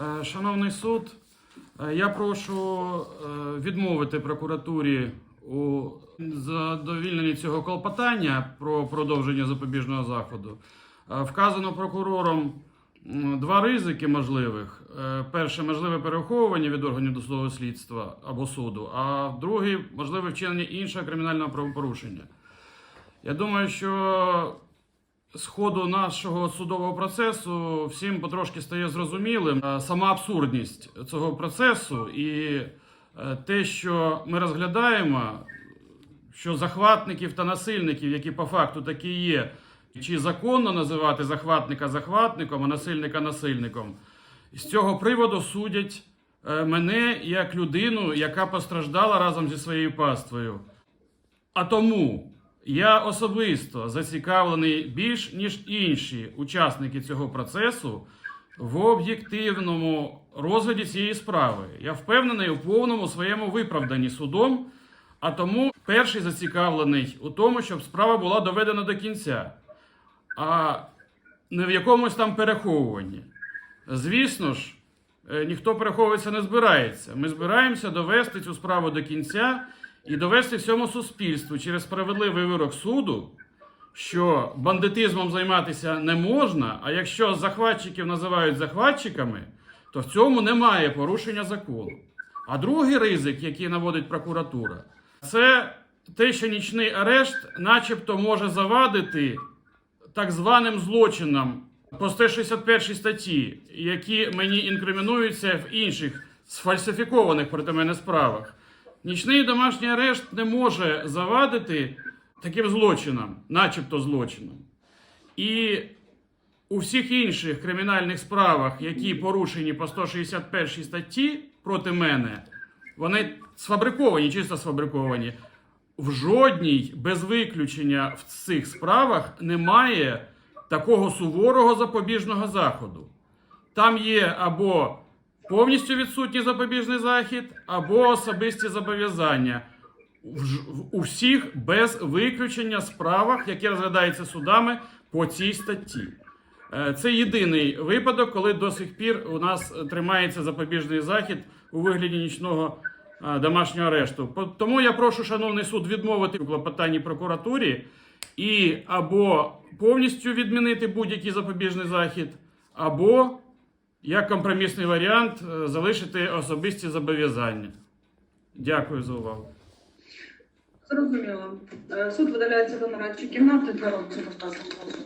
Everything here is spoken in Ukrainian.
Е, Шановний суд, е, я прошу е, відмовити прокуратурі у задовільненні цього клопотання про продовження запобіжного заходу. Вказано прокурором два ризики можливих. Перше можливе переховування від органів досудового слідства або суду, а другий можливе вчинення іншого кримінального правопорушення. Я думаю, що з ходу нашого судового процесу всім потрошки стає зрозумілим е, сама абсурдність цього процесу і е, те, що ми розглядаємо, що захватників та насильників, які по факту такі є, чи законно називати захватника захватником, а насильника насильником, з цього приводу судять е, мене як людину, яка постраждала разом зі своєю паствою. А тому я особисто зацікавлений більш ніж інші учасники цього процесу в об'єктивному розгляді цієї справи. Я впевнений у повному своєму виправданні судом, а тому перший зацікавлений у тому, щоб справа була доведена до кінця, а не в якомусь там переховуванні. Звісно ж, е, ніхто переховуватися не збирається. Ми збираємося довести цю справу до кінця і довести всьому суспільству через справедливий вирок суду, що бандитизмом займатися не можна, а якщо захватчиків називають захватчиками, то в цьому немає порушення закону. А другий ризик, який наводить прокуратура, це те, що нічний арешт, начебто, може завадити так званим злочинам по 161 статті, які мені інкримінуються в інших сфальсифікованих проти мене справах. Нічний домашній арешт не може завадити таким злочинам, начебто злочинам. І у всіх інших кримінальних справах, які порушені по 161 статті проти мене, вони сфабриковані, чисто сфабриковані. В жодній без виключення в цих справах немає такого суворого запобіжного заходу. Там є або повністю відсутній запобіжний захід, або особисті зобов'язання. У всіх без виключення справах, які розглядаються судами по цій статті. Е, Це єдиний випадок, коли до сих пір у нас тримається запобіжний захід у вигляді нічного е, домашнього арешту. Тому я прошу, шановний суд, відмовити у клопотанні прокуратурі і або повністю відмінити будь-який запобіжний захід, або як компромісний варіант е, залишити особисті зобов'язання. Дякую за увагу. Зрозуміло. Е, Суд видаляється до нарадчої кімнати для вказаного.